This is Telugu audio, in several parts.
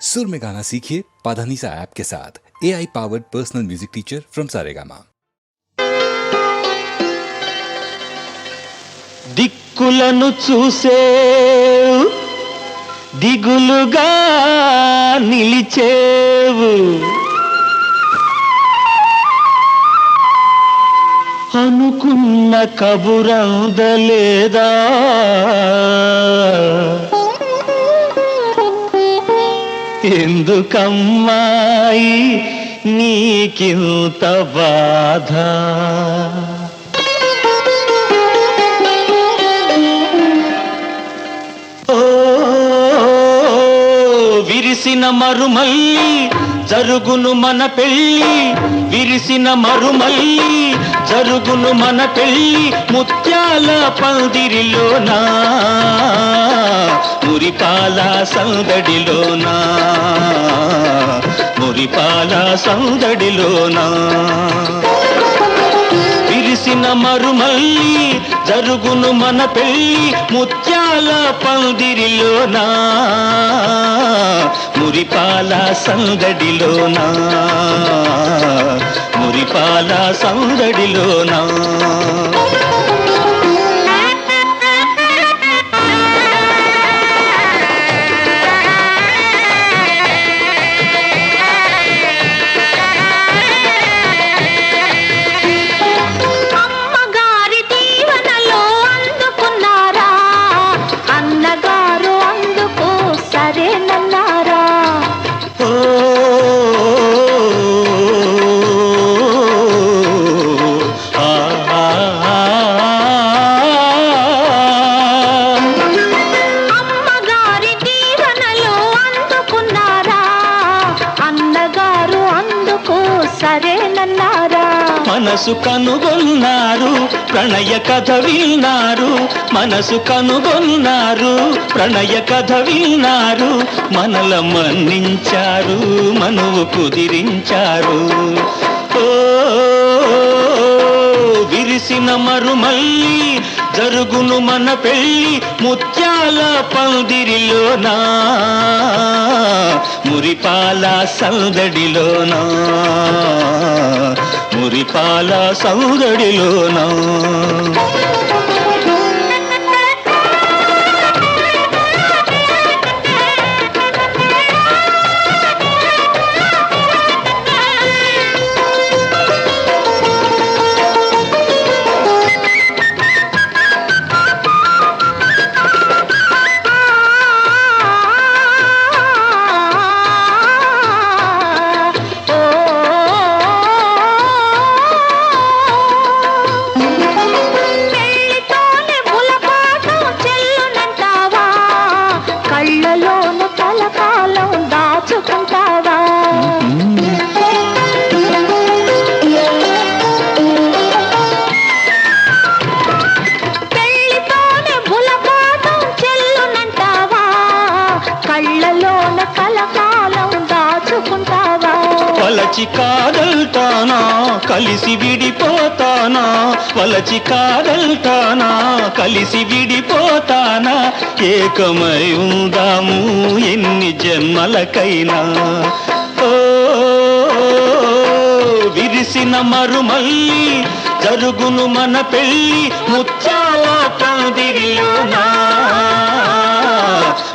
सुर में गाना सीखिए पाधानीसा ऐप के साथ A I powered personal music teacher from Saregama దిక్కులను చూసే దిగులుగా నిలిచేవు అనుకున్న కబురందలేదా ఎందుకమ్మాయి? నీకింత బాధ. ఓ విరిసిన మరుమల్లి జరుగును మన పెళ్ళి విరిసిన మరుమల్లి. జరుగును మన పెళ్ళి ముత్యాల పందిరిలోనా? మురిపాల సందడిలోనా? మురిపాల సందడిలోనా? విరిసిన మరుమల్లి జరుగును మన పెళ్ళి ముత్యాల పందిరిలోనా? మురిపాల సందడిలోనా? మురిపాల సందడిలోనా? కథ విన్నారు మనసు కనుగొన్నారు ప్రణయ కథ విన్నారు మనల మన్నించారు మనువు కుదిరించారు. ఓ విరిసిన మరుమల్లి జరుగును మన పెళ్ళి ముత్యాల పందిరిలోనా? మురిపాల సందడిలోనా? మురిపాల సందడిలోనా వలచి కాదల్టానా కలిసి విడిపోతానా వలచి కాదల్టానా కలిసి విడిపోతానా ఏకమై ఉందాము ఎన్ని జన్మలకైనా. ఓ విరిసిన మరుమల్లి జరుగును మన పెళ్ళి ముత్యాల పందిరిలోనా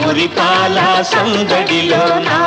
మురిపాల సందడిలోనా.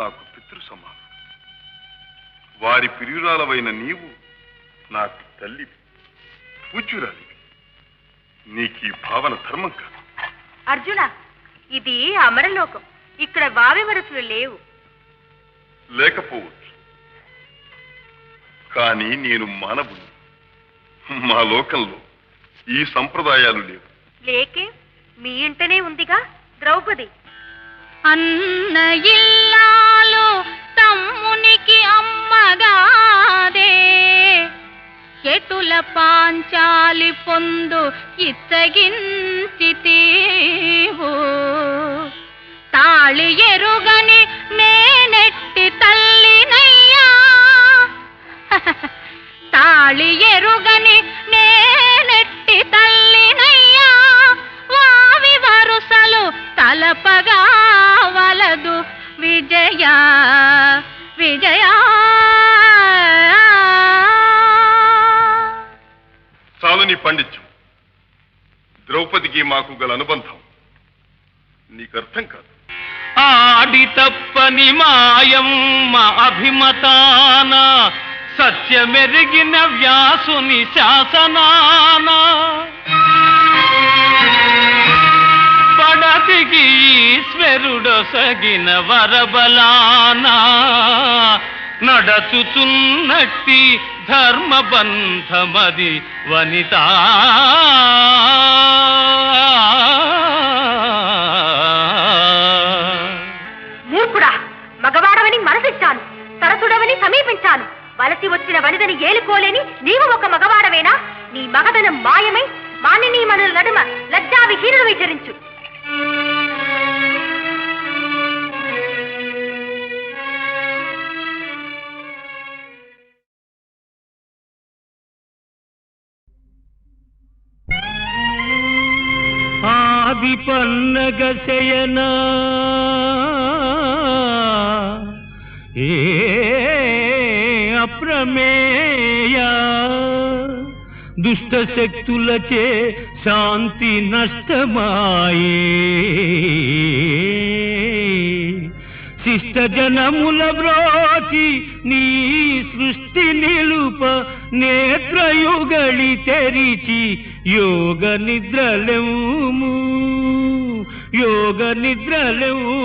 నాకు పితృ సమానం వారి ప్రియురాలవైన నీవు నాకు తల్లి పూజ్యురాలివి నీకు ఈ భావన ధర్మం కాదు. అర్జున ఇది అమరలోకం. ఇక్కడ వావి వరసలు లేవు. లేకపోవచ్చు. కానీ నేను మానవుని మా లోకంలో ఈ సంప్రదాయాలు లేవు. లేకే మీ ఇంటనే ఉందిగా ద్రౌపది. కృష్ణునికి అమ్మగాదే. ఎటుల పాంచాలి పొందు ఇచ్చగించితీవు తాళి ఎరుగని నేనెట్టి తల్లినయ్యా. తాళి ఎరుగని నేనెట్టి తల్లినయ్యా. వావి వరుసలు తలపగా వలదు విజయా. విజయ. చాలు నీ పండిత్యం ద్రౌపదికి మాకు గల అనుబంధం. నీకు అర్థం కాదు. ఆడి తప్పని మాయమ్మ అభిమతాన సత్యమెరిగిన వ్యాసుని శాసనాన. పడతికి ఈశ్వరుడొసగిన వరబలానా నడచుచున్నట్టి ధర్మబంధమది వనిత. మూర్ఖుడా మగవాడవని మనసిచ్చాను సరసుడవని సమీపించాను వలసి వచ్చిన వనిదని ఏలుకోలేని నీవు ఒక మగవాడవేనా? నీ మగదనం మాయమై మానినీ మనుల నడుమ లజ్జా విహీనుడు విచరించు ఆది పన్నగ శయనా ఏ అప్రమేయ. దుష్ట శక్తులచే శాంతి నష్టమాయే. శిష్ట జనముల బ్రోచి నీ సృష్టి నిలుప నేత్రయుగళి తెరిచి యోగ నిద్రలేము యోగ నిద్రలేము.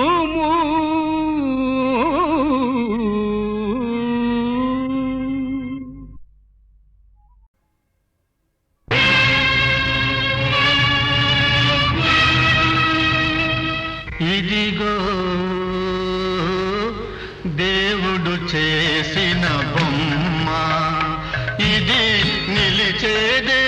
ఇదిగో దేవుడు చేసిన బొమ్మ ఇది నిలిచేదే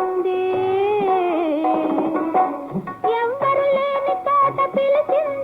పలికింది ఎవ్వరు లేని తోట పిలిచింది.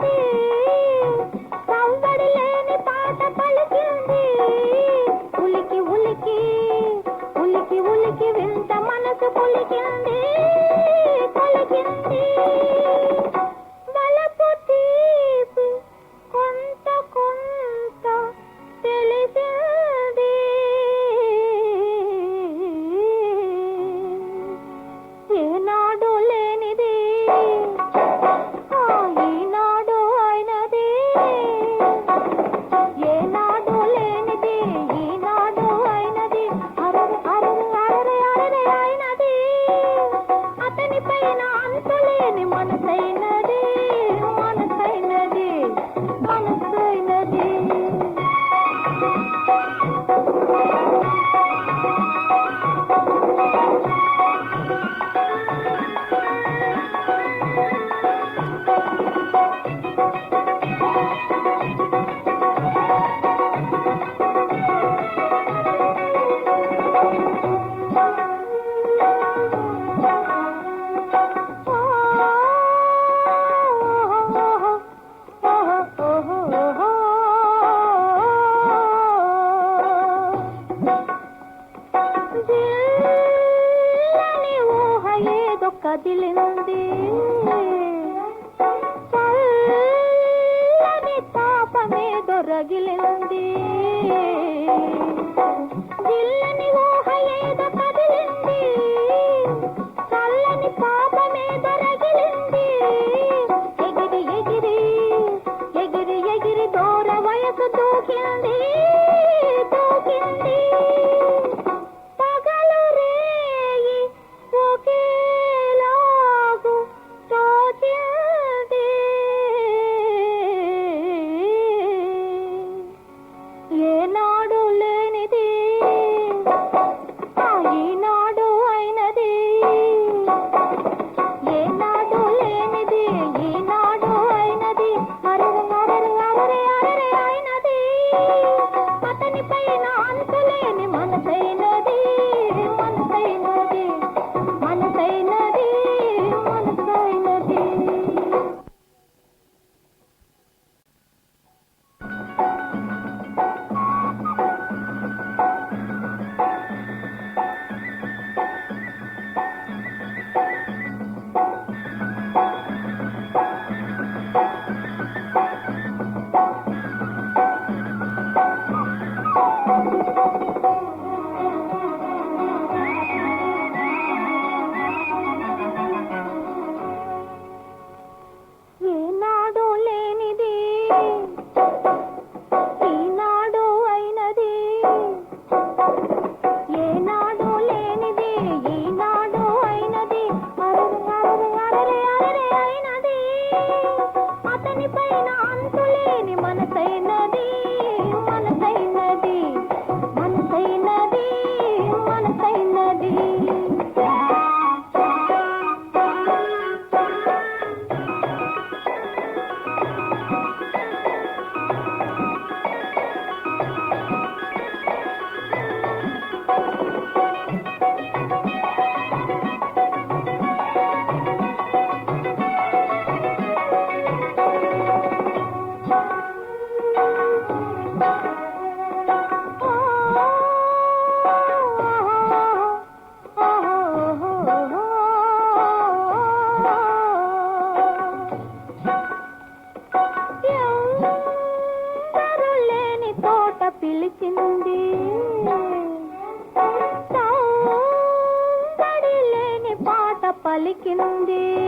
நினைக்கின்றேன்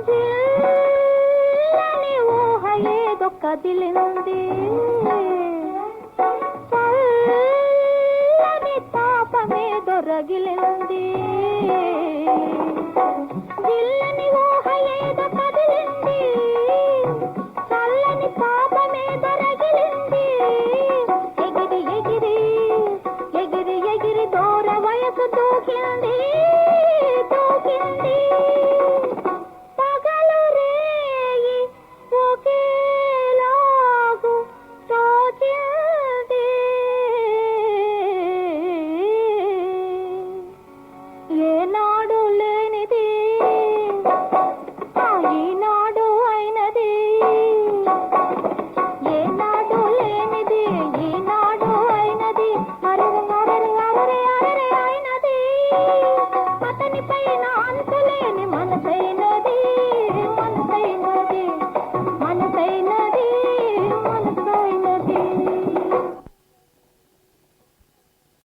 చల్లని ఊహ ఏదో కదిలింది చల్లని తాపమేదో రగిలింది జిల్లని ఊహ ఏదో కదిలింది